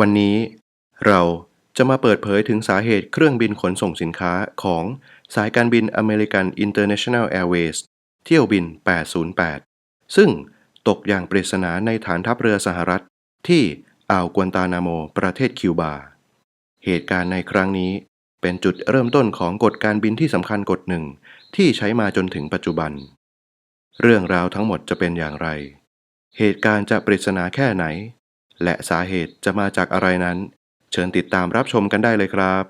วันนี้เราจะมาเปิดเผยถึงสาเหตุเครื่องบินขนส่งสินค้าของสายการบิน American International Airways เที่ยวบิน 808 ซึ่งตกอย่างปริศนาในฐานทัพเรือสหรัฐ ที่อ่าวกวนตานาโม ประเทศคิวบา เหตุการณ์ในครั้งนี้เป็นจุดเริ่มต้นของกฎการบินที่สำคัญกฎหนึ่ง ที่ใช้มาจนถึงปัจจุบัน เรื่องราวทั้งหมดจะเป็นอย่างไร เหตุการณ์จะปริศนาแค่ไหน และสาเหตุจะมาจากอะไรนั้น เชิญติดตามรับชมกันได้เลยครับ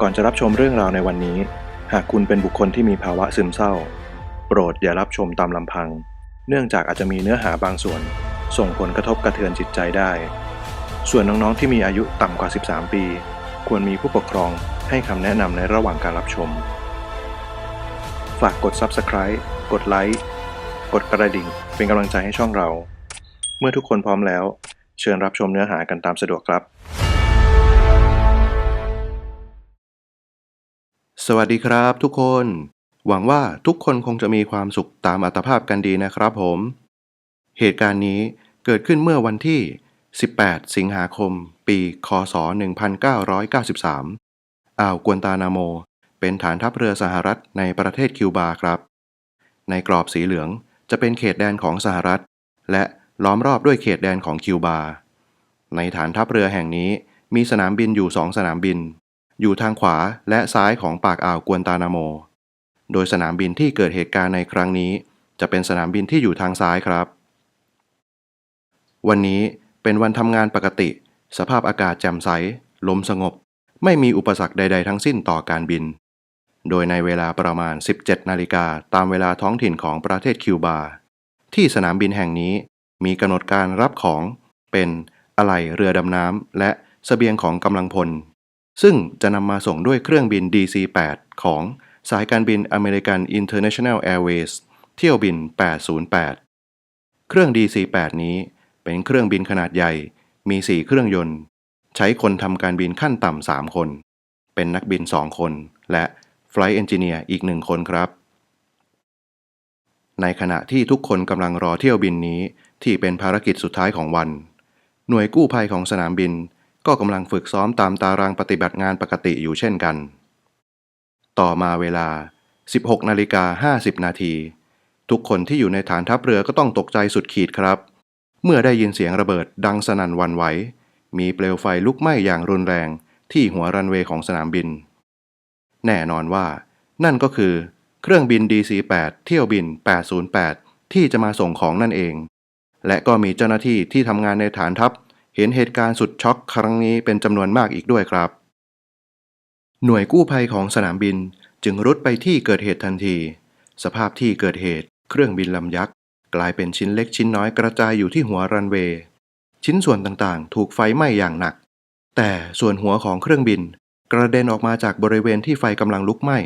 ก่อนจะรับชมเรื่องราวในวันนี้ หากคุณเป็นบุคคลที่มีภาวะซึมเศร้า โปรดอย่ารับชมตามลำพัง เนื่องจากอาจจะมีเนื้อหาบางส่วน ส่งผลกระทบกระเทือนจิตใจได้ ส่วนน้องๆที่มีอายุต่ำกว่า 13 ปี ควรมีผู้ปกครองให้คำแนะนำในระหว่างการรับชม ฝากกด Subscribe กดไลค์กดกระดิ่ง เป็นกำลังใจให้ช่องเรา เมื่อทุกคนพร้อมแล้ว เชิญรับชมเนื้อหากันตามสะดวกครับ สวัสดีครับทุกคน หวังว่าทุกคนคงจะมีความสุขตามอัตภาพกันดีนะครับผม เหตุการณ์นี้เกิดขึ้นเมื่อวันที่ 18 สิงหาคม ปี คศ 1993 อ่าวกวนตานาโม เป็นฐานทัพเรือสหรัฐในประเทศคิวบาครับ ในกรอบสีเหลืองจะเป็นเขตแดนของสหรัฐ และ ล้อมรอบด้วยเขตแดนของคิวบา ในฐานทัพเรือแห่งนี้มีสนามบินอยู่สองสนามบิน อยู่ทางขวาและซ้ายของปากอ่าวกวนตานาโม โดยสนามบินที่เกิดเหตุการณ์ในครั้งนี้ จะเป็นสนามบินที่อยู่ทางซ้ายครับ วันนี้เป็นวันทำงานปกติ สภาพอากาศแจ่มใส ลมสงบ ไม่มีอุปสรรคใด ๆ ทั้งสิ้นต่อการบิน โดยในเวลาประมาณ 17 นาฬิกาตามเวลาท้องถิ่นของประเทศคิวบา ที่สนามบินแห่งนี้ มีกำหนดการรับของเป็นอะไหล่เรือดำน้ำและเสบียงของกำลังพล ซึ่งจะนำมาส่งด้วยเครื่องบิน DC-8 ของสายการบิน American International Airways เที่ยวบิน 808 เครื่อง DC-8 นี้เป็นเครื่องบินขนาดใหญ่มี 4 เครื่องยนต์ ใช้คนทำการบินขั้นต่ำ 3 คน เป็นนักบิน 2 คน และ Flight Engineer อีก 1 คนครับ ในขณะที่ทุกคนกำลังรอเที่ยวบินนี้ ที่เป็นภารกิจสุดท้ายของวัน หน่วยกู้ภัยของสนามบินก็กำลังฝึกซ้อมตามตารางปฏิบัติงานปกติอยู่เช่นกัน ต่อมาเวลา 16นาฬิกา50 นาที ทุกคนที่อยู่ในฐานทัพเรือก็ต้องตกใจสุดขีดครับ เมื่อได้ยินเสียงระเบิดดังสนั่นวันไหว มีเปลวไฟลุกไหม้อย่างรุนแรงที่หัวรันเวย์ของสนามบิน แน่นอนว่า นั่นก็คือ เครื่องบิน DC-8 เที่ยวบิน 808 ที่จะมาส่งของนั่นเอง และก็มีเจ้าหน้าที่ที่ทำงานในฐานทัพ เห็นเหตุการณ์สุดช็อกครั้งนี้เป็นจำนวนมากอีกด้วยครับ หน่วยกู้ภัยของสนามบินจึงรุดไปที่เกิดเหตุทันที สภาพที่เกิดเหตุ เครื่องบินลำยักษ์กลายเป็นชิ้นเล็กชิ้นน้อยกระจายอยู่ที่หัวรันเวย์ชิ้นส่วนต่างๆ ถูกไฟไหม้อย่างหนัก แต่ส่วนหัวของเครื่องบิน กระเด็นออกมาจากบริเวณที่ไฟกำลังลุกไหม้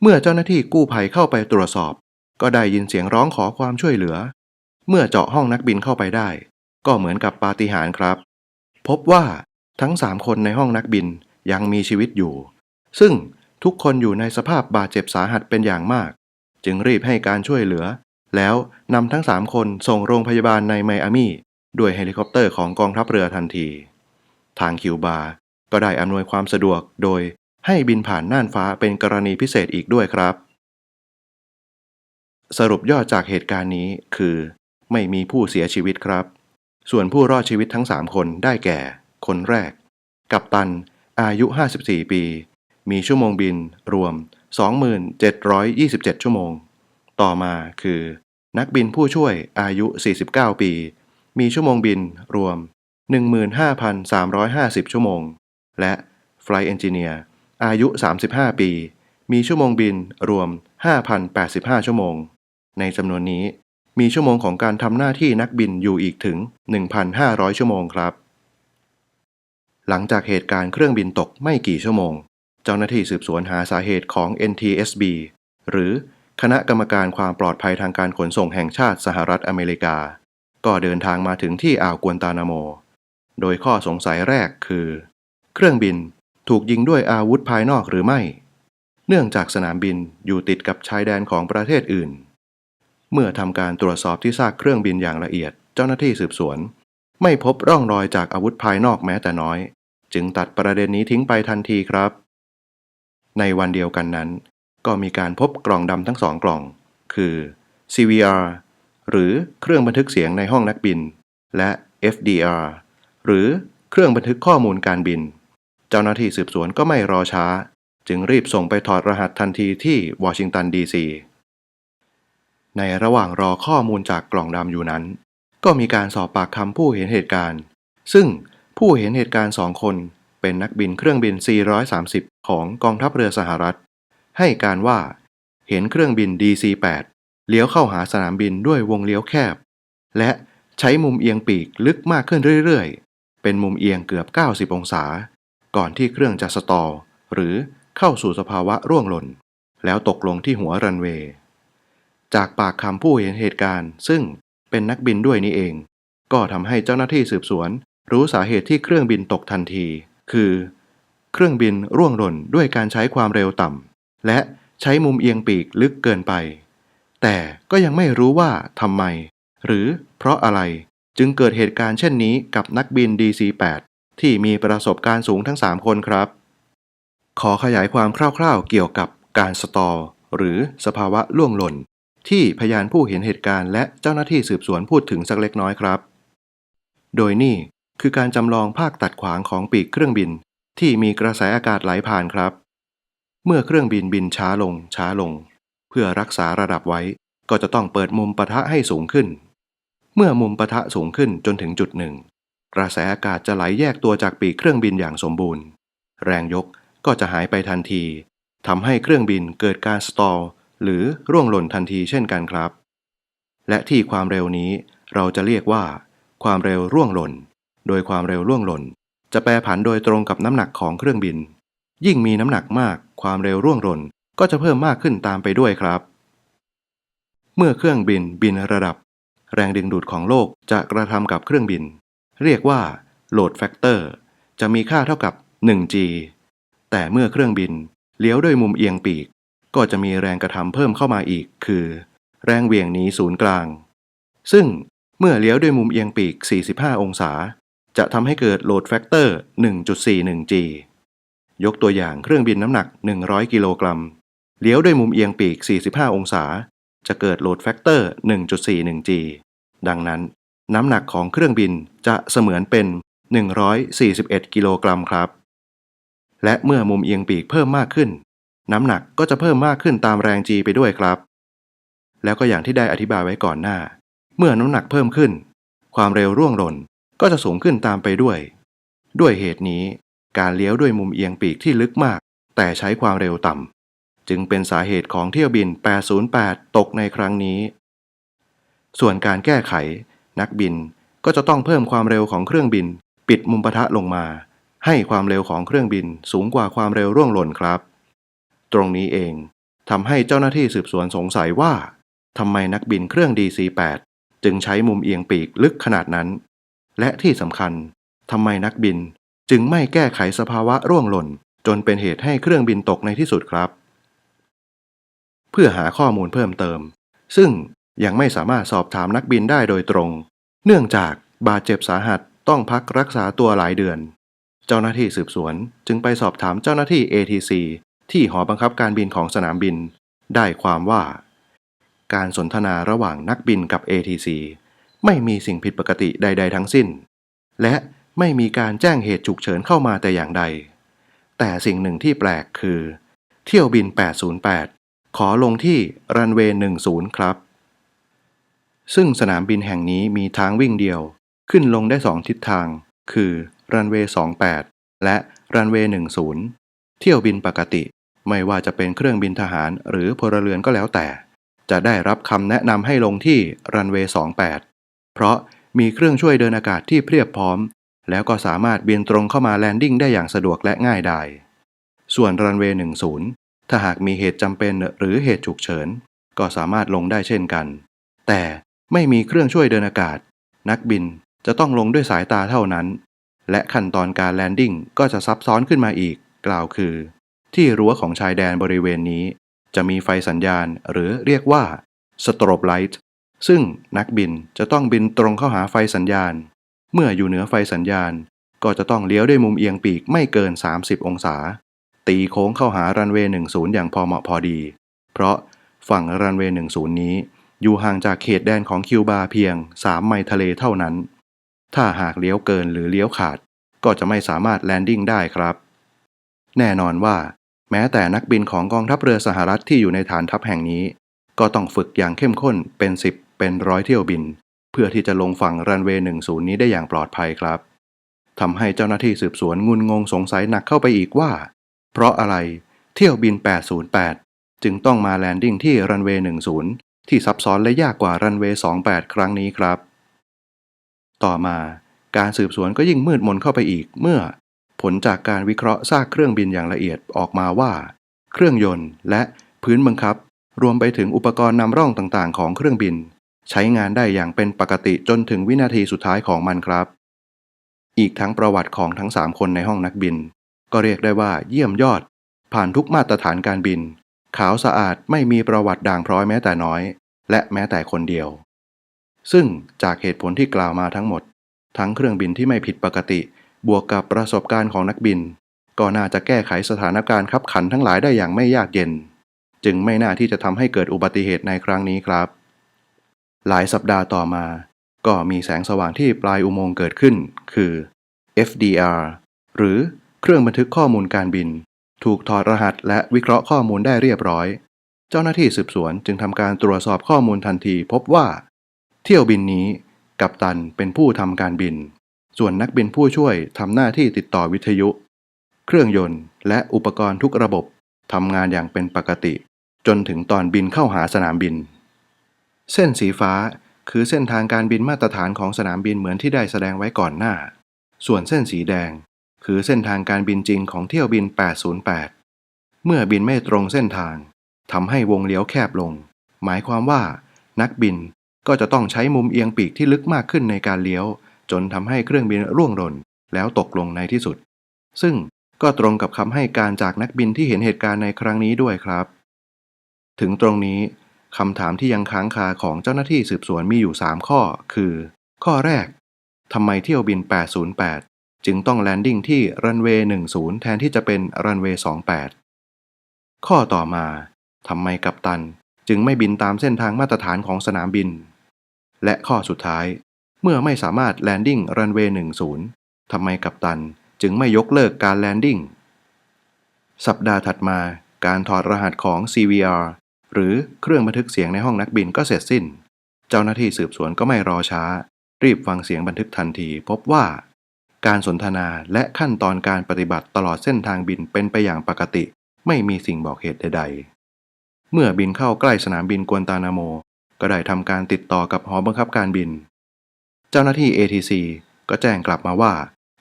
เมื่อเจ้าหน้าที่กู้ภัยเข้าไปตรวจสอบ ก็ได้ยินเสียงร้องขอความช่วยเหลือ เมื่อเจาะห้องนักบินเข้าไปได้ ก็เหมือนกับปาฏิหาริย์ครับ พบว่าทั้งสามคนในห้องนักบินยังมีชีวิตอยู่ ซึ่งทุกคนอยู่ในสภาพบาดเจ็บสาหัสเป็นอย่างมาก จึงรีบให้การช่วยเหลือ แล้วนำทั้งสามคนส่งโรงพยาบาลในไมอามีด้วยเฮลิคอปเตอร์ของกองทัพเรือทันที ทางคิวบาก็ได้อำนวยความสะดวกโดยให้บินผ่านน่านฟ้าเป็นกรณีพิเศษอีกด้วยครับ สรุปยอดจากเหตุการณ์นี้คือ ไม่มีผู้เสียชีวิตครับ ส่วนผู้รอดชีวิตทั้ง 3 คนได้แก่ คนแรก กัปตัน อายุ 54 ปี มีชั่วโมงบินรวม 2727 ชั่วโมง ต่อมาคือ นักบินผู้ช่วยอายุ 49 ปี มีชั่วโมงบินรวม 15,350 ชั่วโมง และ Flight Engineer อายุ 35 ปี มีชั่วโมงบินรวม 5,085 ชั่วโมง ในจำนวนนี้ มีชั่วโมงของการทำหน้าที่นักบินอยู่อีกถึง 1,500 ชั่วโมงครับ หลังจากเหตุการณ์เครื่องบินตกไม่กี่ชั่วโมง เจ้าหน้าที่สืบสวนหาสาเหตุของ NTSB หรือคณะกรรมการความปลอดภัยทางการขนส่งแห่งชาติสหรัฐอเมริกา ก็เดินทางมาถึงที่อ่าวกวนตานาโม โดยข้อสงสัยแรกคือ เครื่องบินถูกยิงด้วยอาวุธภายนอกหรือไม่ เนื่องจากสนามบินอยู่ติดกับชายแดนของประเทศอื่น เมื่อทำการตรวจสอบที่ซากเครื่องบินอย่างละเอียด เจ้าหน้าที่สืบสวน ไม่พบร่องรอยจากอาวุธภายนอกแม้แต่น้อย จึงตัดประเด็นนี้ทิ้งไปทันทีครับ ในวันเดียวกันนั้น ก็มีการพบกล่องดำทั้งสองกล่อง คือ CVR หรือเครื่องบันทึกเสียงในห้องนักบิน และ FDR หรือเครื่องบันทึกข้อมูลการบิน เจ้าหน้าที่สืบสวนก็ไม่รอช้า จึงรีบส่งไปถอดรหัสทันทีที่วอชิงตันดีซี ในระหว่างรอข้อมูลจากกล่องดำอยู่นั้น ก็มีการสอบปากคำผู้เห็นเหตุการณ์ ซึ่งผู้เห็นเหตุการณ์สองคนเป็นนักบินเครื่องบิน 430 ของกองทัพเรือสหรัฐ ให้การว่าเห็นเครื่องบิน DC-8 เลี้ยวเข้าหาสนามบินด้วยวงเลี้ยวแคบ และใช้มุมเอียงปีกลึกมากขึ้นเรื่อยๆ เป็นมุมเอียงเกือบ 90 องศา ก่อนที่เครื่องจะสตอหรือเข้าสู่สภาวะร่วงหล่น แล้วตกลงที่หัวรันเวย์ จากปากคำผู้เห็นเหตุการณ์ ซึ่งเป็นนักบินด้วยนี่เอง ก็ทำให้เจ้าหน้าที่สืบสวน รู้สาเหตุที่เครื่องบินตกทันที คือ เครื่องบินร่วงหล่นด้วยการใช้ความเร็วต่ำและใช้มุมเอียงปีกลึกเกินไป แต่ก็ยังไม่รู้ว่าทำไม หรือเพราะอะไรจึงเกิดเหตุการณ์เช่นนี้กับนักบิน DC-8 ที่มีประสบการณ์สูงทั้ง 3 คนครับ ขอขยายความคร่าวๆเกี่ยวกับการสตอหรือสภาวะล่วงหล่น ที่พยานผู้เห็นเหตุการณ์และเจ้าหน้าที่สืบสวนพูดถึงสักเล็กน้อยครับ โดยนี่คือการจำลองภาคตัดขวางของปีกเครื่องบิน ที่มีกระแสอากาศไหลผ่านครับ เมื่อเครื่องบินบินช้าลงช้าลง เพื่อรักษาระดับไว้ ก็จะต้องเปิดมุมปะทะให้สูงขึ้น เมื่อมุมปะทะสูงขึ้นจนถึงจุดหนึ่ง กระแสอากาศจะไหลแยกตัวจากปีกเครื่องบินอย่างสมบูรณ์ แรงยกก็จะหายไปทันทีทำให้เครื่องบินเกิดการสตอล หรือร่วงหล่นทันทีเช่นกันครับ และที่ความเร็วนี้เราจะเรียกว่า ความเร็วร่วงหล่น โดยความเร็วร่วงหล่น จะแปรผันโดยตรงกับน้ำหนักของเครื่องบิน ยิ่งมีน้ำหนักมาก ความเร็วร่วงหล่นก็จะเพิ่มมากขึ้นตามไปด้วยครับ เมื่อเครื่องบินบินระดับ แรงดึงดูดของโลกจะกระทำกับเครื่องบิน เรียกว่า load factor จะมีค่าเท่ากับ 1g แต่เมื่อเครื่องบินเลี้ยวด้วยมุมเอียงปีก ก็จะมีแรงกระทำเพิ่มเข้ามาอีก คือ แรงเหวี่ยงหนีศูนย์กลาง ซึ่งเมื่อเลี้ยวด้วยมุมเอียงปีก 45 องศา จะทำให้เกิด load factor 1.41g ยกตัวอย่างเครื่องบินน้ำหนัก 100 กิโลกรัม เลี้ยวด้วยมุมเอียงปีก 45 องศา จะเกิด load factor 1.41g ดังนั้น น้ำหนักของเครื่องบินจะเสมือนเป็น 141 กิโลกรัมครับ และเมื่อมุมเอียงปีกเพิ่มมากขึ้น น้ำหนักก็จะเพิ่มมากขึ้นตามแรง g ไปด้วยครับ แล้วก็อย่างที่ได้อธิบายไว้ก่อนหน้า เมื่อน้ำหนักเพิ่มขึ้น ความเร็วร่วงหล่นก็จะสูงขึ้นตามไปด้วย ด้วยเหตุนี้ การเลี้ยวด้วยมุมเอียงปีกที่ลึกมาก แต่ใช้ความเร็วต่ำจึงเป็นสาเหตุของเที่ยวบิน 808 ตกในครั้งนี้ ส่วนการแก้ไข นักบินก็จะต้องเพิ่มความเร็วของเครื่องบิน ปิดมุมปะทะลงมา ให้ความเร็วของเครื่องบินสูงกว่าความเร็วร่วงหล่นครับ ตรงนี้เองทำให้เจ้าหน้าที่สืบสวนสงสัยว่าทำไมนักบินเครื่อง DC-8 จึงใช้มุมเอียงปีกลึกขนาดนั้น และที่สำคัญทำไมนักบินจึงไม่แก้ไขสภาวะร่วงหล่น จนเป็นเหตุให้เครื่องบินตกในที่สุดครับ เพื่อหาข้อมูลเพิ่มเติม ซึ่งยังไม่สามารถสอบถามนักบินได้โดยตรง เนื่องจากบาดเจ็บสาหัสต้องพักรักษาตัวหลายเดือน เจ้าหน้าที่สืบสวนจึงไปสอบถามเจ้าหน้าที่ ATC ที่หอบังคับการบินของสนามบิน ได้ความว่า การสนทนาระหว่างนักบินกับ ATC ไม่มีสิ่งผิดปกติใด ๆ ทั้งสิ้น และไม่มีการแจ้งเหตุฉุกเฉินเข้ามาแต่อย่างใด แต่สิ่งหนึ่งที่แปลกคือ เที่ยวบิน 808 ขอลงที่รันเวย์10 ครับ ซึ่งสนามบินแห่งนี้มีทางวิ่งเดียว ขึ้นลงได้สองทิศทาง คือรันเวย์ 28 และรันเวย์ 10 เที่ยวบินปกติ ไม่ว่าจะเป็นเครื่องบินทหารหรือพลเรือนก็แล้วแต่ จะได้รับคำแนะนำให้ลงที่รันเวย์28 เพราะมีเครื่องช่วยเดินอากาศที่เพียบพร้อม แล้วก็สามารถบินตรงเข้ามาแลนดิ้งได้อย่างสะดวกและง่ายดาย ส่วนรันเวย์10 ถ้าหากมีเหตุจำเป็นหรือเหตุฉุกเฉิน ก็สามารถลงได้เช่นกัน แต่ไม่มีเครื่องช่วยเดินอากาศ นักบินจะต้องลงด้วยสายตาเท่านั้น และขั้นตอนการแลนดิ้งก็จะซับซ้อนขึ้นมาอีก กล่าวคือ ที่รั้วของชายแดนบริเวณนี้ จะมีไฟสัญญาณหรือเรียกว่าสโตรบไลท์ซึ่งนักบินจะต้องบินตรงเข้าหาไฟสัญญาณ เมื่ออยู่เหนือไฟสัญญาณ ก็จะต้องเลี้ยวด้วยมุมเอียงปีกไม่เกิน 30 องศา ตีโค้งเข้าหารันเวย์10 อย่างพอเหมาะพอดี เพราะฝั่งรันเวย์10 นี้ อยู่ห่างจากเขตแดนของคิวบาเพียง 3 ไมล์ทะเลเท่านั้น ถ้าหากเลี้ยวเกินหรือเลี้ยวขาด ก็จะไม่สามารถแลนดิ้งได้ครับ แน่นอนว่า แม้แต่นักบินของกองทัพเรือสหรัฐที่อยู่ในฐานทัพแห่งนี้ ก็ต้องฝึกอย่างเข้มข้นเป็น10เป็นร้อยเที่ยวบิน เพื่อที่จะลงฝั่งรันเวย์10 นี้ได้อย่างปลอดภัยครับทำให้เจ้าหน้าที่สืบสวนงุนงงสงสัยหนักเข้าไปอีกว่า เพราะอะไรเที่ยวบิน 808 จึงต้องมาแลนดิ้งที่รันเวย์10 ที่ซับซ้อนและยากกว่ารันเวย์28 ครั้งนี้ครับ ต่อมาการสืบสวนก็ยิ่งมืดมนเข้าไปอีกเมื่อ ผลจากการวิเคราะห์ซากเครื่องบินอย่างละเอียดออกมาว่า เครื่องยนต์และพื้นบังคับ รวมไปถึงอุปกรณ์นำร่องต่างๆ ของเครื่องบิน ใช้งานได้อย่างเป็นปกติจนถึงวินาทีสุดท้ายของมันครับ อีกทั้งประวัติของทั้ง 3 คนในห้องนักบิน ก็เรียกได้ว่าเยี่ยมยอด ผ่านทุกมาตรฐานการบิน ขาวสะอาดไม่มีประวัติด่างพร้อยแม้แต่น้อย และแม้แต่คนเดียว ซึ่งจากเหตุผลที่กล่าวมาทั้งหมด ทั้งเครื่องบินที่ไม่ผิดปกติ บวกกับประสบการณ์ของนักบิน ก็น่าจะแก้ไขสถานการณ์ขับขันทั้งหลายได้อย่างไม่ยากเย็น จึงไม่น่าที่จะทำให้เกิดอุบัติเหตุในครั้งนี้ครับ หลายสัปดาห์ต่อมา ก็มีแสงสว่างที่ปลายอุโมงค์เกิดขึ้น คือ FDR หรือเครื่องบันทึกข้อมูลการบิน ถูกถอดรหัสและวิเคราะห์ข้อมูลได้เรียบร้อย เจ้าหน้าที่สืบสวนจึงทำการตรวจสอบข้อมูลทันทีพบว่า เที่ยวบินนี้กัปตันเป็นผู้ทำการบิน ส่วนนักบินผู้ช่วยทำหน้าที่ติดต่อวิทยุ เครื่องยนต์ และอุปกรณ์ทุกระบบทำงานอย่างเป็นปกติ จนถึงตอนบินเข้าหาสนามบิน เส้นสีฟ้าคือเส้นทางการบินมาตรฐานของสนามบินเหมือนที่ได้แสดงไว้ก่อนหน้า ส่วนเส้นสีแดง คือเส้นทางการบินจริงของเที่ยวบิน 808 เมื่อบินไม่ตรงเส้นทางทำให้วงเลี้ยวแคบลง หมายความว่า นักบินก็จะต้องใช้มุมเอียงปีกที่ลึกมากขึ้นในการเลี้ยว จนทำให้เครื่องบินร่วงหล่นแล้วตกลงในที่สุด ซึ่งก็ตรงกับคำให้การจากนักบินที่เห็นเหตุการณ์ในครั้งนี้ด้วยครับ ถึงตรงนี้คำถามที่ยังค้างคาของเจ้าหน้าที่สืบสวนมีอยู่ 3 ข้อ คือ ข้อแรกทำไมเที่ยวบิน 808 จึงต้องแลนดิ้งที่รันเวย์10 แทนที่จะเป็นรันเวย์28 ข้อต่อมาทำไมกัปตันจึงไม่บินตามเส้นทางมาตรฐานของสนามบิน และข้อสุดท้าย เมื่อไม่สามารถแลนดิ้งรันเวย์10ทำไมกัปตันจึงไม่ยกเลิกการแลนดิ้ง สัปดาห์ถัดมาการถอดรหัสของ CVR หรือเครื่องบันทึกเสียงในห้องนักบินก็เสร็จสิ้น เจ้าหน้าที่สืบสวนก็ไม่รอช้า รีบฟังเสียงบันทึกทันที พบว่า การสนทนาและขั้นตอนการปฏิบัติตลอดเส้นทางบินเป็นไปอย่างปกติ ไม่มีสิ่งบอกเหตุใด ๆ เมื่อบินเข้าใกล้สนามบินกวนตานาโม ก็ได้ทำการติดต่อกับหอบังคับการบิน เจ้าหน้าที่ ATC ก็แจ้งกลับมาว่า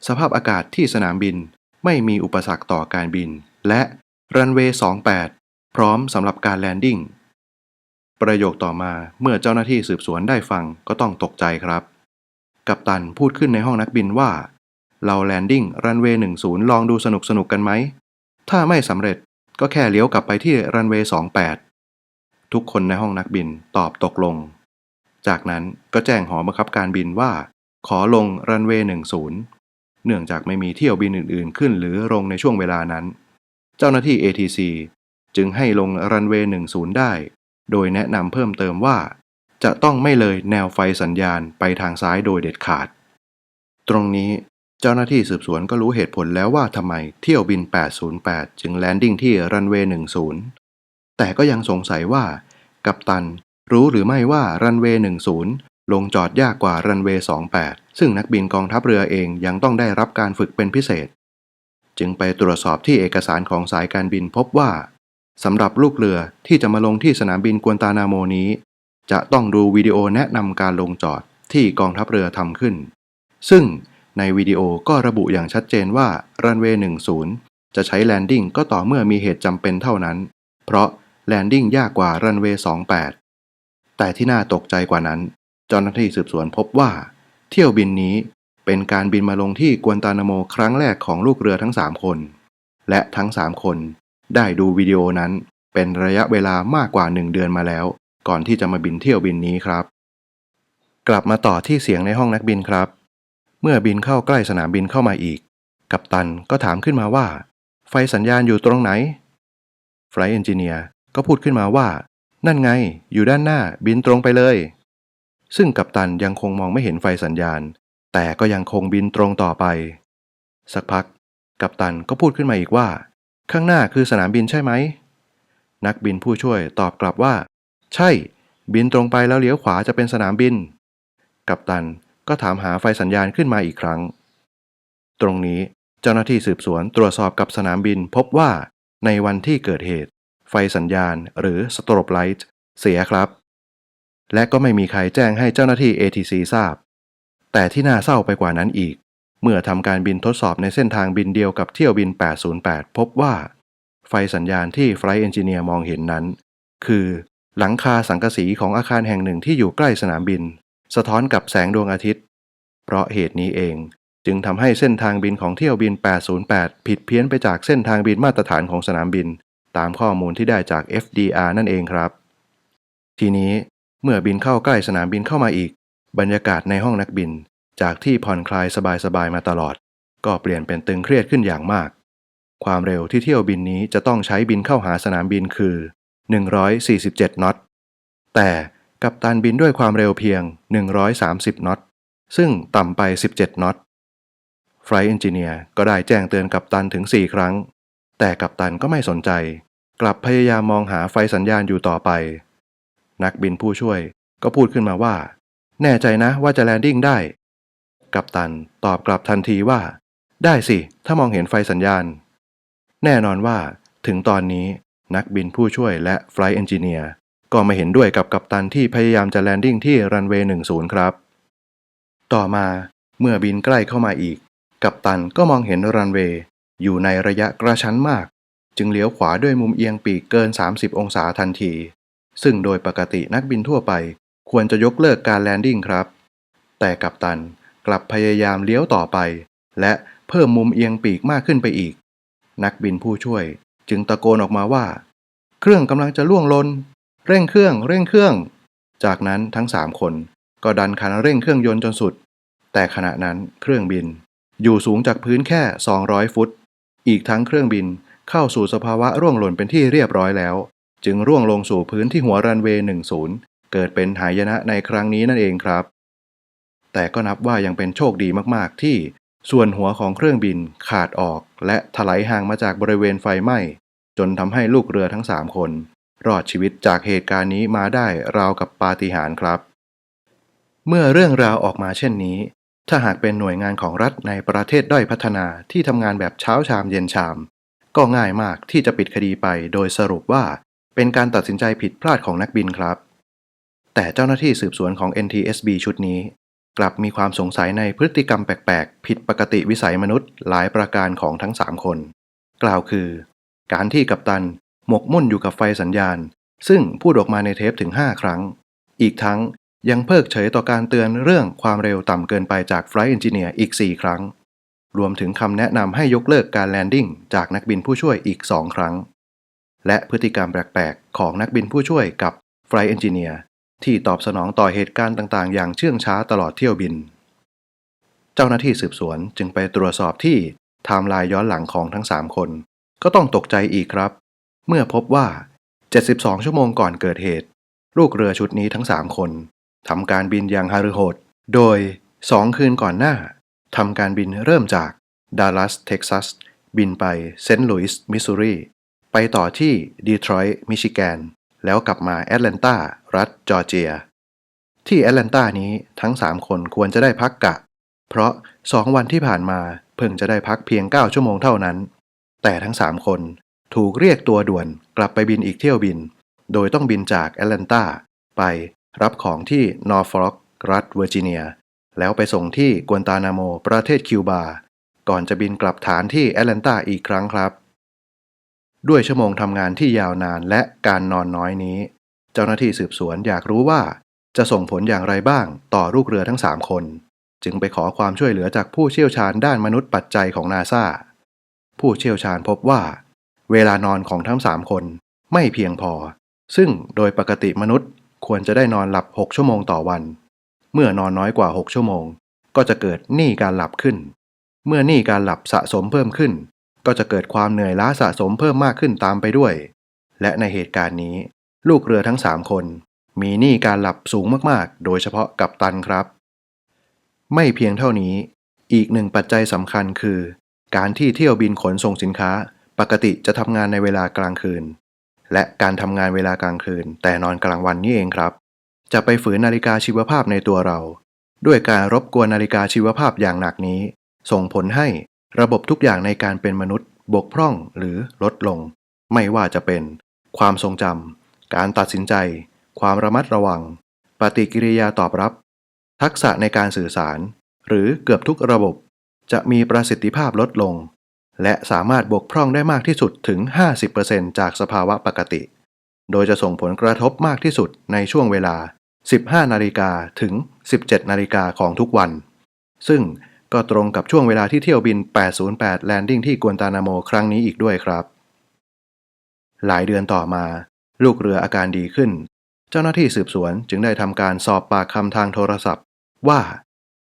สภาพอากาศที่สนามบินไม่มีอุปสรรคต่อการบิน และรันเวย์28 พร้อมสำหรับการแลนดิ้งประโยคต่อมาเมื่อเจ้าหน้าที่สืบสวนได้ฟังก็ต้องตกใจครับ กัปตันพูดขึ้นในห้องนักบินว่า เราแลนดิ้งรันเวย์10 ลองดูสนุกสนุกกันไหม ถ้าไม่สำเร็จก็แค่เลี้ยวกลับไปที่รันเวย์28 ทุกคนในห้องนักบินตอบตกลง จากนั้นก็แจ้งหอบังคับการบินว่า ขอลงรันเวย์10 เนื่องจากไม่มีเที่ยวบินอื่นๆ ขึ้นหรือลงในช่วงเวลานั้น เจ้าหน้าที่ ATC จึงให้ลงรันเวย์10 ได้ โดยแนะนำเพิ่มเติมว่า จะต้องไม่เลยแนวไฟสัญญาณไปทางซ้ายโดยเด็ดขาด ตรงนี้เจ้าหน้าที่สืบสวนก็รู้เหตุผลแล้วว่าทำไมเที่ยวบิน 808 จึงแลนดิ้งที่รันเวย์10 แต่ก็ยังสงสัยว่ากัปตัน รู้หรือไม่ว่ารันเวย์10 ลงจอดยากกว่ารันเวย์28 ซึ่งนักบินกองทัพเรือเองยังต้องได้รับการฝึกเป็นพิเศษ จึงไปตรวจสอบที่เอกสารของสายการบินพบว่าสำหรับลูกเรือที่จะมาลงที่สนามบินกวนตานาโมนี้ จะต้องดูวิดีโอแนะนำการลงจอดที่กองทัพเรือทำขึ้น ซึ่งในวิดีโอก็ระบุอย่างชัดเจนว่ารันเวย์10 จะใช้แลนดิ้งก็ต่อเมื่อมีเหตุจำเป็นเท่านั้น เพราะแลนดิ้งยากกว่ารันเวย์28 แต่ที่น่าตกใจกว่านั้น เจ้าหน้าที่สืบสวนพบว่า เที่ยวบินนี้เป็นการบินมาลงที่กวนตานาโมครั้งแรกของลูกเรือทั้ง 3 คน และทั้ง 3 คนได้ดูวิดีโอนั้นเป็นระยะเวลามากกว่า 1 เดือนมาแล้ว ก่อนที่จะมาบินเที่ยวบินนี้ครับ กลับมาต่อที่เสียงในห้องนักบินครับ เมื่อบินเข้าใกล้สนามบินเข้ามาอีก กัปตันก็ถามขึ้นมาว่า ไฟสัญญาณอยู่ตรงไหนไฟเอนจิเนียร์ก็พูดขึ้นมาว่า นั่นไง อยู่ด้านหน้าบินตรงไปเลย ซึ่งกัปตันยังคงมองไม่เห็นไฟสัญญาณ แต่ก็ยังคงบินตรงต่อไป สักพัก กัปตันก็พูดขึ้นมาอีกว่า ข้างหน้าคือสนามบินใช่ไหม นักบินผู้ช่วยตอบกลับว่า ใช่ บินตรงไปแล้วเลี้ยวขวาจะเป็นสนามบิน กัปตันก็ถามหาไฟสัญญาณขึ้นมาอีกครั้ง ตรงนี้เจ้าหน้าที่สืบสวนตรวจสอบกับสนามบินพบว่าในวันที่เกิดเหตุ ไฟสัญญาณ หรือสโตรบไลท์เสียครับ และก็ไม่มีใครแจ้งให้เจ้าหน้าที่ ATC ทราบ แต่ที่น่าเศร้าไปกว่านั้นอีก เมื่อทำการบินทดสอบในเส้นทางบินเดียวกับเที่ยวบิน 808 พบว่า ไฟสัญญาณที่ไฟเอนจิเนียร์มองเห็นนั้น คือ หลังคาสังกะสีของอาคารแห่งหนึ่งที่อยู่ใกล้สนามบิน สะท้อนกับแสงดวงอาทิตย์ เพราะเหตุนี้เองจึงทำให้เส้นทางบินของเที่ยวบิน 808 ผิดเพี้ยนไปจากเส้นทางบินมาตรฐานของสนามบิน ตามข้อมูลที่ได้จาก FDR นั่นเองครับ ทีนี้เมื่อบินเข้าใกล้สนามบินเข้ามาอีก บรรยากาศในห้องนักบิน จากที่ผ่อนคลายสบายๆมาตลอด ก็เปลี่ยนเป็นตึงเครียดขึ้นอย่างมาก ความเร็วที่เที่ยวบินนี้จะต้องใช้บินเข้าหาสนามบินคือ 147 น็อต แต่กัปตันบินด้วยความเร็วเพียง 130 น็อต ซึ่งต่ำไป 17 น็อตไฟล์เอนจิเนียร์ก็ได้แจ้งเตือนกัปตันถึง 4 ครั้ง แต่กัปตันก็ไม่สนใจ กลับพยายามมองหาไฟสัญญาณอยู่ต่อไป นักบินผู้ช่วยก็พูดขึ้นมาว่า แน่ใจนะว่าจะแลนดิ้งได้ กัปตันตอบกลับทันทีว่า ได้สิ ถ้ามองเห็นไฟสัญญาณ แน่นอนว่า ถึงตอนนี้นักบินผู้ช่วยและไฟล์เอนจิเนียร์ก็ไม่เห็นด้วยกับกัปตันที่พยายามจะแลนดิ้งที่รันเวย์10 ครับ ต่อมาเมื่อบินใกล้เข้ามาอีก กัปตันก็มองเห็นรันเวย์ อยู่ในระยะกระชั้นมาก จึงเลี้ยวขวาด้วยมุมเอียงปีกเกิน 30 องศาทันที ซึ่งโดยปกตินักบินทั่วไปควรจะยกเลิกการแลนดิ้งครับ แต่กัปตันกลับพยายามเลี้ยวต่อไป และเพิ่มมุมเอียงปีกมากขึ้นไปอีก นักบินผู้ช่วยจึงตะโกนออกมาว่า เครื่องกำลังจะล่วงลน เร่งเครื่อง เร่งเครื่อง จากนั้นทั้งสามคนก็ดันคันเร่งเครื่องยนต์จนสุด แต่ขณะนั้นเครื่องบินอยู่สูงจากพื้นแค่ 200 ฟุต อีกทั้งเครื่องบินเข้าสู่สภาวะร่วงหล่นเป็นที่เรียบร้อยแล้ว จึงร่วงลงสู่พื้นที่หัวรันเวย์10 เกิดเป็นหายนะในครั้งนี้นั่นเองครับ แต่ก็นับว่ายังเป็นโชคดีมากๆ ที่ส่วนหัวของเครื่องบินขาดออก และถลายห่างมาจากบริเวณไฟไหม้ จนทำให้ลูกเรือทั้ง 3 คน รอดชีวิตจากเหตุการณ์นี้มาได้ราวกับปาฏิหาริย์ครับ เมื่อเรื่องราวออกมาเช่นนี้ ถ้าหากเป็นหน่วยงานของรัฐในประเทศด้อยพัฒนาที่ทำงานแบบเช้าชามเย็นชาม ก็ง่ายมากที่จะปิดคดีไปโดยสรุปว่าเป็นการตัดสินใจผิดพลาดของนักบินครับ แต่เจ้าหน้าที่สืบสวนของ NTSB ชุดนี้ กลับมีความสงสัยในพฤติกรรมแปลกๆ ผิดปกติวิสัยมนุษย์หลายประการของทั้ง 3 คน กล่าวคือ การที่กัปตันหมกมุ่นอยู่กับไฟสัญญาณ ซึ่งพูดออกมาในเทปถึง 5 ครั้ง อีกทั้ง ยังเพิกเฉยต่อการเตือนเรื่องความเร็วต่ำเกินไปจากไฟล์เอนจิเนียร์อีก 4 ครั้ง รวมถึงคำแนะนำให้ยกเลิกการแลนดิ้งจากนักบินผู้ช่วยอีก 2 ครั้ง และพฤติกรรมแปลกๆ ของนักบินผู้ช่วยกับไฟล์เอนจิเนียร์ที่ตอบสนองต่อเหตุการณ์ต่างๆ อย่างเชื่องช้าตลอดเที่ยวบิน เจ้าหน้าที่สืบสวนจึงไปตรวจสอบที่ไทม์ไลน์ย้อนหลังของทั้ง 3 คน ก็ต้องตกใจอีกครับ เมื่อพบว่า 72 ชั่วโมงก่อนเกิดเหตุ ลูกเรือชุดนี้ทั้ง 3 คน ทำการบินอย่างฮารุโหด โดย 2 คืนก่อนหน้าทำการบินเริ่มจากดัลลัสเท็กซัสบินไปเซนต์หลุยส์มิสซูรีไปต่อที่ดีทรอยต์มิชิแกน แล้วกลับมาแอตแลนตารัฐจอร์เจีย ที่แอตแลนตานี้ทั้ง 3 คนควรจะได้พักกะ เพราะ 2 วันที่ผ่านมาเพิ่งจะได้พักเพียง 9 ชั่วโมงเท่านั้น แต่ทั้ง 3 คนถูกเรียกตัวด่วนกลับไปบินอีกเที่ยวบิน โดยต้องบินจากแอตแลนตาไป รับของที่นอร์ฟล็อกรัฐเวอร์จิเนีย แล้วไปส่งที่กวนตานาโม ประเทศคิวบา ก่อนจะบินกลับฐานที่แอตแลนตาอีกครั้งครับ ด้วยชั่วโมงทำงานที่ยาวนานและการนอนน้อยนี้ เจ้าหน้าที่สืบสวนอยากรู้ว่าจะส่งผลอย่างไรบ้างต่อลูกเรือทั้ง 3 คน จึงไปขอความช่วยเหลือจากผู้เชี่ยวชาญด้านมนุษย์ปัจจัยของนาซาผู้เชี่ยวชาญพบว่า เวลานอนของทั้ง 3 คนไม่เพียงพอ ซึ่งโดยปกติมนุษย์ ควรจะได้นอนหลับ 6 ชั่วโมงต่อวัน เมื่อนอนน้อยกว่า 6 ชั่วโมง ก็จะเกิดหนี้การหลับขึ้น เมื่อหนี้การหลับสะสมเพิ่มขึ้น ก็จะเกิดความเหนื่อยล้าสะสมเพิ่มมากขึ้นตามไปด้วย และในเหตุการณ์นี้ ลูกเรือทั้ง 3 คน มีหนี้การหลับสูงมากๆ โดยเฉพาะกัปตันครับ ไม่เพียงเท่านี้ อีกหนึ่งปัจจัยสำคัญคือ การที่เที่ยวบินขนส่งสินค้า ปกติจะทำงานในเวลากลางคืน และการทำงานเวลากลางคืน แต่นอนกลางวันนี่เองครับ จะไปฝืนนาฬิกาชีวภาพในตัวเรา ด้วยการรบกวนนาฬิกาชีวภาพอย่างหนักนี้ ส่งผลให้ระบบทุกอย่างในการเป็นมนุษย์ บกพร่องหรือลดลง ไม่ว่าจะเป็น ความทรงจำการตัดสินใจ ความระมัดระวัง ปฏิกิริยาตอบรับ ทักษะในการสื่อสาร หรือเกือบทุกระบบ จะมีประสิทธิภาพลดลง และสามารถบกพร่องได้มากที่สุดถึง 50%จากสภาวะปกติ โดยจะส่งผลกระทบมากที่สุดในช่วงเวลา 15 นาฬิกาถึง 17 นาฬิกาของทุกวัน ซึ่งก็ตรงกับช่วงเวลาที่เที่ยวบิน 808 แลนดิ้งที่กวนตานาโมครั้งนี้อีกด้วยครับ หลายเดือนต่อมา ลูกเรืออาการดีขึ้น เจ้าหน้าที่สืบสวนจึงได้ทำการสอบปากคำทางโทรศัพท์ ว่า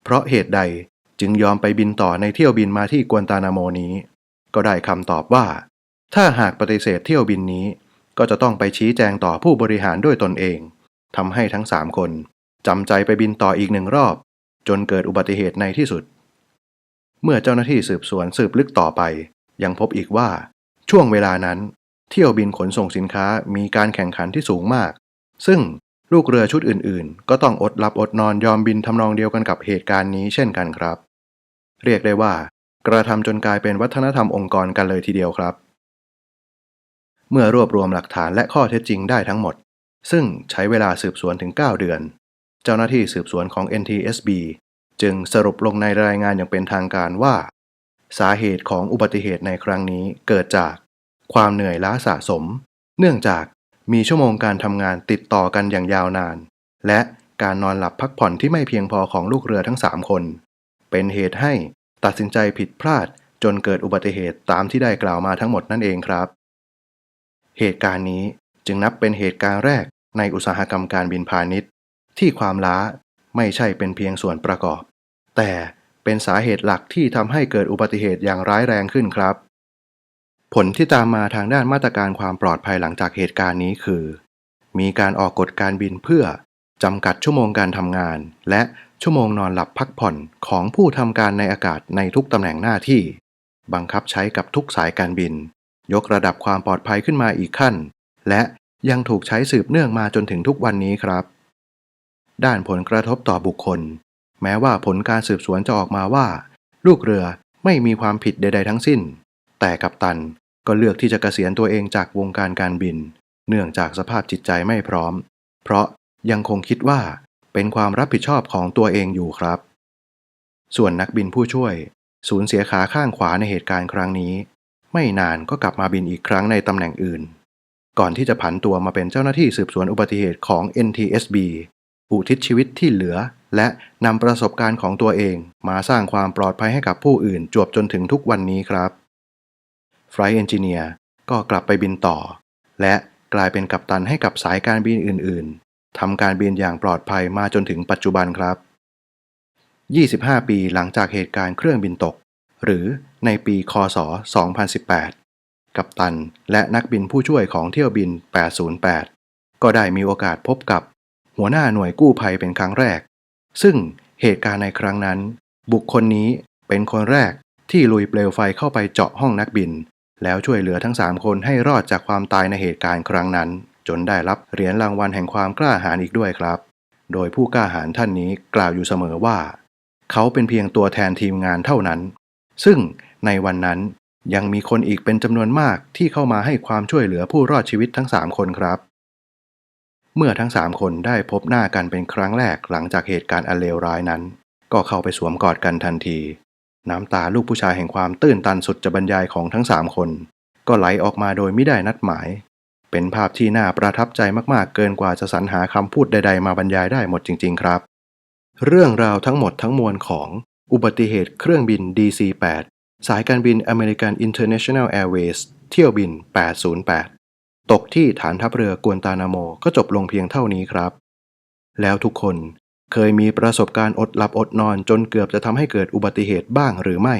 เพราะเหตุใดจึงยอมไปบินต่อในเที่ยวบินมาที่กวนตานาโมนี้ ก็ได้คำตอบว่า ถ้าหากปฏิเสธเที่ยวบินนี้ ก็จะต้องไปชี้แจงต่อผู้บริหารด้วยตนเองทำให้ทั้งสามคนจำใจไปบินต่ออีกหนึ่งรอบ จนเกิดอุบัติเหตุในที่สุด เมื่อเจ้าหน้าที่สืบสวนสืบลึกต่อไป ยังพบอีกว่า ช่วงเวลานั้น เที่ยวบินขนส่งสินค้ามีการแข่งขันที่สูงมาก ซึ่งลูกเรือชุดอื่นๆ ก็ต้องอดหลับอดนอนยอมบินทำนองเดียวกันกับเหตุการณ์นี้เช่นกันครับ เรียกได้ว่า กระทำจนกลายเป็นวัฒนธรรมองค์กรกันเลยทีเดียวครับ เมื่อรวบรวมหลักฐานและข้อเท็จจริงได้ทั้งหมด ซึ่งใช้เวลาสืบสวนถึง 9 เดือน เจ้าหน้าที่สืบสวนของ NTSB จึงสรุปลงในรายงานอย่างเป็นทางการว่า สาเหตุของอุบัติเหตุในครั้งนี้เกิดจากความเหนื่อยล้าสะสม เนื่องจากมีชั่วโมงการทำงานติดต่อกันอย่างยาวนาน และการนอนหลับพักผ่อนที่ไม่เพียงพอของลูกเรือทั้ง 3 คน เป็นเหตุให้ ตัดสินใจผิดพลาดจนเกิดอุบัติเหตุตามที่ได้กล่าวมาทั้งหมดนั่นเองครับ เหตุการณ์นี้จึงนับเป็นเหตุการณ์แรกในอุตสาหกรรมการบินพาณิชย์ ที่ความล้าไม่ใช่เป็นเพียงส่วนประกอบ แต่เป็นสาเหตุหลักที่ทำให้เกิดอุบัติเหตุอย่างร้ายแรงขึ้นครับ ผลที่ตามมาทางด้านมาตรการความปลอดภัยหลังจากเหตุการณ์นี้คือ มีการออกกฎการบินเพื่อจำกัดชั่วโมงการทำงาน และ ชั่วโมงนอนหลับพักผ่อนของผู้ทำการในอากาศในทุกตำแหน่งหน้าที่ บังคับใช้กับทุกสายการบิน ยกระดับความปลอดภัยขึ้นมาอีกขั้น และยังถูกใช้สืบเนื่องมาจนถึงทุกวันนี้ครับ ด้านผลกระทบต่อบุคคล แม้ว่าผลการสืบสวนจะออกมาว่า ลูกเรือไม่มีความผิดใด ๆ ทั้งสิ้น แต่กัปตันก็เลือกที่จะเกษียณตัวเองจากวงการการบิน เนื่องจากสภาพจิตใจไม่พร้อม เพราะยังคงคิดว่า เป็นความรับผิดชอบของตัวเองอยู่ครับ ส่วนนักบินผู้ช่วย สูญเสียขาข้างขวาในเหตุการณ์ครั้งนี้ ไม่นานก็กลับมาบินอีกครั้งในตำแหน่งอื่น ก่อนที่จะผันตัวมาเป็นเจ้าหน้าที่สืบสวนอุบัติเหตุของ NTSB อุทิศชีวิตที่เหลือ และนำประสบการณ์ของตัวเอง มาสร้างความปลอดภัยให้กับผู้อื่นจวบจนถึงทุกวันนี้ครับไฟล์เอนจิเนียร์ก็กลับไปบินต่อ และกลายเป็นกัปตันให้กับสายการบินอื่น ๆ ทำการบินอย่างปลอดภัยมาจนถึงปัจจุบันครับ 25 ปีหลังจากเหตุการณ์เครื่องบินตก หรือในปีคศ 2018 กัปตันและนักบินผู้ช่วยของเที่ยวบิน 808 ก็ได้มีโอกาสพบกับ หัวหน้าหน่วยกู้ภัยเป็นครั้งแรก ซึ่งเหตุการณ์ในครั้งนั้น บุคคลนี้เป็นคนแรกที่ลุยเปลวไฟเข้าไปเจาะห้องนักบิน แล้วช่วยเหลือทั้ง 3 คนให้รอดจากความตายในเหตุการณ์ครั้งนั้น จนได้รับเหรียญรางวัลแห่งความกล้าหาญอีกด้วยครับ โดยผู้กล้าหาญท่านนี้กล่าวอยู่เสมอว่า เขาเป็นเพียงตัวแทนทีมงานเท่านั้น ซึ่งในวันนั้นยังมีคนอีกเป็นจำนวนมากที่เข้ามาให้ความช่วยเหลือผู้รอดชีวิตทั้ง 3 คนครับ เมื่อทั้ง 3 คนได้พบหน้ากันเป็นครั้งแรกหลังจากเหตุการณ์อันเลวร้ายนั้น ก็เข้าไปสวมกอดกันทันที น้ำตาลูกผู้ชายแห่งความตื้นตันสุดจะบรรยายของทั้ง 3 คน ก็ไหลออกมาโดยไม่ได้นัดหมาย เป็นภาพที่น่าประทับใจมากๆ เกินกว่าจะสรรหาคำพูดใด ๆ มาบรรยายได้หมดจริง ๆ ครับ เรื่องราวทั้งหมดทั้งมวลของอุบัติเหตุเครื่องบิน DC-8 สายการบิน American International Airways เที่ยวบิน 808 ตกที่ฐานทัพเรือกวนตานาโมก็จบลงเพียงเท่านี้ครับ แล้วทุกคนเคยมีประสบการณ์อดหลับอดนอนจนเกือบจะทำให้เกิดอุบัติเหตุบ้างหรือไม่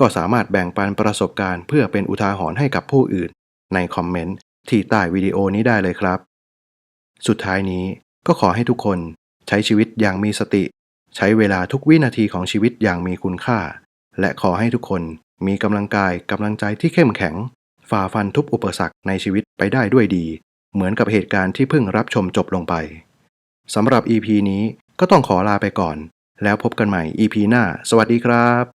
ก็สามารถแบ่งปันประสบการณ์เพื่อเป็นอุทาหรณ์ให้กับผู้อื่น ในคอมเมนต์ ที่ใต้วิดีโอนี้ได้เลยครับ สุดท้ายนี้ก็ขอให้ทุกคนใช้ชีวิตอย่างมีสติ ใช้เวลาทุกวินาทีของชีวิตอย่างมีคุณค่า และขอให้ทุกคนมีกำลังกายกำลังใจที่เข้มแข็ง ฝ่าฟันทุกอุปสรรคในชีวิตไปได้ด้วยดี เหมือนกับเหตุการณ์ที่เพิ่งรับชมจบลงไปสำหรับ EP นี้ก็ต้องขอลาไปก่อน แล้วพบกันใหม่ EP หน้า สวัสดีครับ